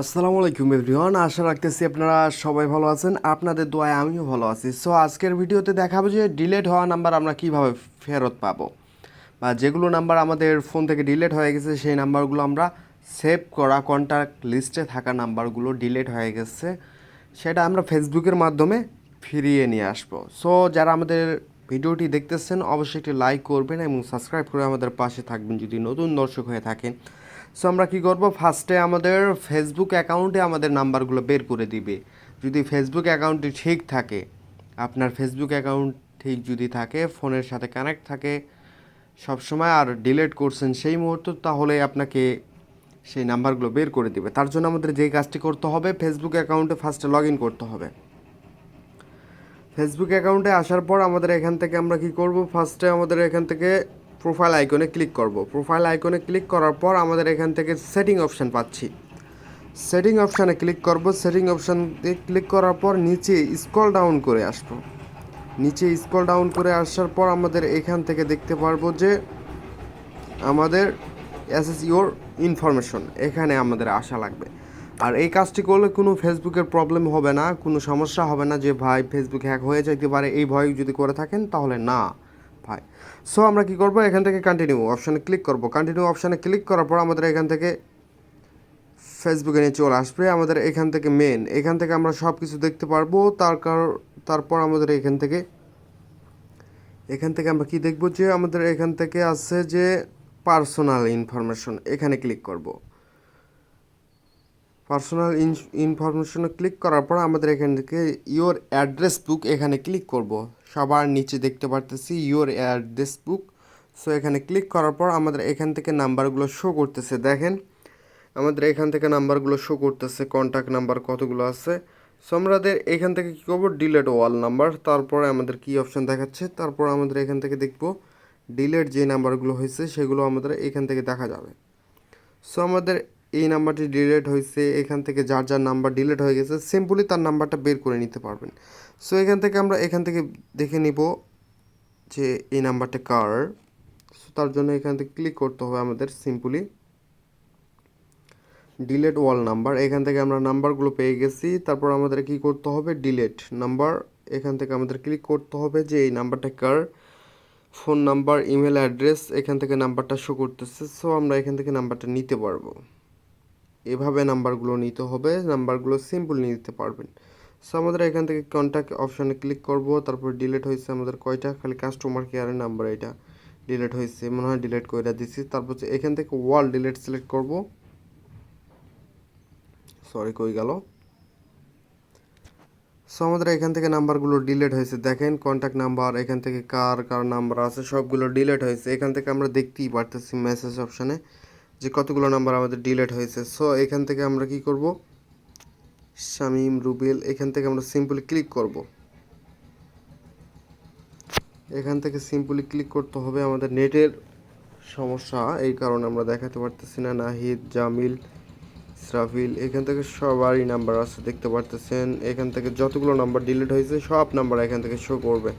আসসালামু আলাইকুম এভরিওয়ান, আশা রাখতেছি আপনারা সবাই ভালো আছেন। আপনাদের দোয়ায় আমিও ভালো আছি। সো আজকের ভিডিওতে দেখাবো যে ডিলেট হওয়া নাম্বার আমরা কীভাবে ফেরত পাবো। বা যেগুলো নাম্বার আমাদের ফোন থেকে ডিলেট হয়ে গেছে, সেই নাম্বারগুলো আমরা সেভ করা কন্ট্যাক্ট লিস্টে থাকা নাম্বারগুলো ডিলেট হয়ে গেছে। সেটা আমরা ফেসবুকের মাধ্যমে ফিরিয়ে নিয়ে আসব। সো যারা আমাদের ভিডিওটি দেখতেছেন, অবশ্যই একটি লাইক করবেন এবং সাবস্ক্রাইব করে আমাদের পাশে থাকবেন। যদি নতুন দর্শক হয়ে থাকেন সো আমরা কি করব? ফার্স্টে আমাদের ফেসবুক অ্যাকাউন্টে আমাদের নাম্বারগুলো বের করে দিবে। যদি ফেসবুক অ্যাকাউন্টটি ঠিক থাকে, আপনার ফেসবুক অ্যাকাউন্ট ঠিক যদি থাকে, ফোনের সাথে কানেক্ট থাকে, সবসময় আর ডিলিট করছেন সেই মুহূর্ত, তাহলে আপনাকে সেই নাম্বারগুলো বের করে দিবে। তার জন্য আমাদের যেই কাজটি করতে হবে ফেসবুক অ্যাকাউন্টে ফার্স্টে লগ ইন করতে হবে। ফেসবুক অ্যাকাউন্টে আসার পর আমাদের এখান থেকে আমরা কি করব? ফার্স্টে আমাদের এখান থেকে প্রোফাইল আইকনে ক্লিক করব। প্রোফাইল আইকনে ক্লিক করার পর আমাদের এখান থেকে সেটিং অপশান পাচ্ছি। সেটিং অপশানে ক্লিক করব। সেটিং অপশান ক্লিক করার পর নিচে স্ক্রল ডাউন করে আসব। নিচে স্ক্রল ডাউন করে আসার পর আমাদের এখান থেকে দেখতে পারব যে আমাদের এস ইউর ইনফরমেশন এখানে আমাদের আসা লাগবে। আর এই কাজটি করলে কোনো ফেসবুকের প্রবলেম হবে না, কোনো সমস্যা হবে না যে ভাই, ফেসবুক হ্যাক হয়ে যাইতে পারে, এই ভয় যদি করে থাকেন তাহলে না। ভাই সো আমরা কি করব? এখান থেকে কন্টিনিউ অপশানে ক্লিক করব। কন্টিনিউ অপশানে ক্লিক করার পর আমাদের এখান থেকে ফেসবুকে নিয়ে চলে আসবে। আমাদের এখান থেকে মেন এখান থেকে আমরা সব কিছু দেখতে পারব। তার কার- তারপর আমাদের এখান থেকে এখান থেকে আমরা কি দেখব? যে আমাদের এখান থেকে আছে যে পার্সোনাল ইনফরমেশন এখানে ক্লিক করব। পার্সোনাল ইনফরমেশনে ক্লিক করার পর আমাদের এখান থেকে ইওর অ্যাড্রেস বুক এখানে ক্লিক করব। সবার নিচে দেখতে পারতেছি ইওর অ্যাড্রেস বুক সো এখানে ক্লিক করার পর আমাদের এখান থেকে নাম্বারগুলো শো করতেছে, দেখেন। আমাদের এখান থেকে নাম্বারগুলো শো করতেছে কন্ট্যাক্ট নাম্বার কতগুলো আছে। সো আমাদের এখান থেকে কী করব? ডিলেট ওয়াল নাম্বার তারপরে আমাদের কি অপশন দেখাচ্ছে? তারপর আমাদের এখান থেকে দেখব ডিলেট যে নাম্বারগুলো হয়েছে, সেগুলো আমাদের এখান থেকে দেখা যাবে। সো আমাদের এই নাম্বারটি ডিলেট হয়েছে, এখান থেকে যার যার নাম্বার ডিলেট হয়ে গেছে, সিম্পলি তার নাম্বারটা বের করে নিতে পারবেন। সো এখান থেকে আমরা এখান থেকে দেখে নিব যে এই নাম্বারটা কার। সো তার জন্য এখান থেকে ক্লিক করতে হবে আমাদের সিম্পলি। ডিলেট ওয়াল নাম্বার, এখান থেকে আমরা নাম্বারগুলো পেয়ে গেছি। তারপর আমাদের কি করতে হবে? ডিলেট নাম্বার, এখান থেকে আমাদের ক্লিক করতে হবে যে এই নাম্বারটা কার। ফোন নাম্বার, ইমেল অ্যাড্রেস, এখান থেকে নাম্বারটা শো করতেছে। সো আমরা এখান থেকে নাম্বারটা নিতে পারব। এভাবে নাম্বারগুলো নিতে হবে, নাম্বারগুলো সিম্পল নিয়ে নিতে পারবেন। সো আমাদের এখান থেকে কন্ট্যাক্ট অপশানে ক্লিক করব, তারপর ডিলেট হয়েছে আমাদের কয়টা? খালি কাস্টমার কেয়ারের নাম্বার এটা ডিলেট হয়েছে, মনে হয় ডিলিট করে দিছি। তারপর এখান থেকে ওয়াল ডিলেট সিলেক্ট করব। সরি কই গেল? সো আমাদের এখান থেকে নাম্বারগুলো ডিলেট হয়েছে। দেখেন কন্ট্যাক্ট নাম্বার এখান থেকে কার কার নাম্বার আছে, সবগুলো ডিলেট হয়েছে। এখান থেকে আমরা দেখতেই পারতেছি মেসেজ অপশানে যে কতগুলো নাম্বার আমাদের ডিলেট হয়েছে। সো এখান থেকে আমরা কি করব? শামিম রুবেল, এখান থেকে আমরা সিম্পলি ক্লিক করব। এখান থেকে সিম্পলি ক্লিক করতে হবে আমাদের নেটের সমস্যা, এই কারণে আমরা দেখাতে পারতেছি না। নাহিদ, জামিল, ইসরাফিল, এখান থেকে সবারই নাম্বার আছে, দেখতে পারতেছেন। এখান থেকে যতগুলো নাম্বার ডিলিট হয়েছে, সব নাম্বার এখান থেকে শো করবে।